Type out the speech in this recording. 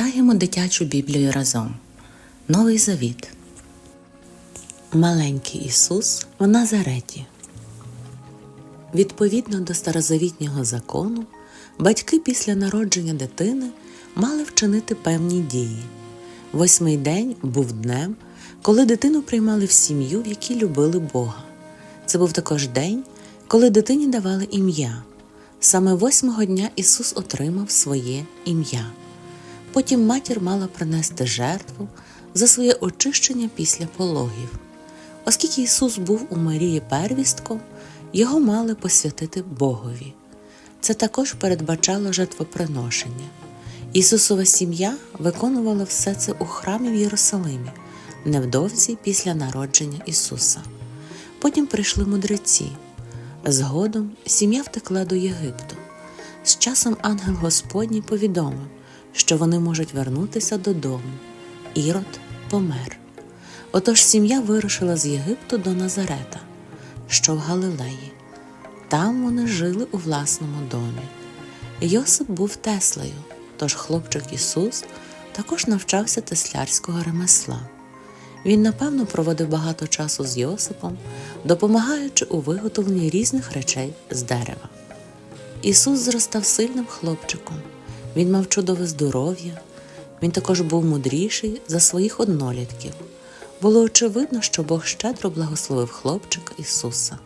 Читаємо дитячу Біблію разом. Новий Завіт. Маленький Ісус в Назареті. Відповідно до старозавітнього закону, батьки після народження дитини мали вчинити певні дії. Восьмий день був днем, коли дитину приймали в сім'ю, в якій любили Бога. Це був також день, коли дитині давали ім'я. Саме восьмого дня Ісус отримав своє ім'я. Потім матір мала принести жертву за своє очищення після пологів. Оскільки Ісус був у Марії первістком, його мали посвятити Богові. Це також передбачало жертвоприношення. Ісусова сім'я виконувала все це у храмі в Єрусалимі, невдовзі після народження Ісуса. Потім прийшли мудреці. Згодом сім'я втекла до Єгипту. З часом ангел Господній повідомив, що вони можуть вернутися додому. Ірод помер. Отож сім'я вирушила з Єгипту до Назарета, що в Галилеї. Там вони жили у власному домі. Йосип був Теслею, тож хлопчик Ісус також навчався теслярського ремесла. Він, напевно, проводив багато часу з Йосипом, допомагаючи у виготовленні різних речей з дерева. Ісус зростав сильним хлопчиком, він мав чудове здоров'я, він також був мудріший за своїх однолітків. Було очевидно, що Бог щедро благословив хлопчика Ісуса.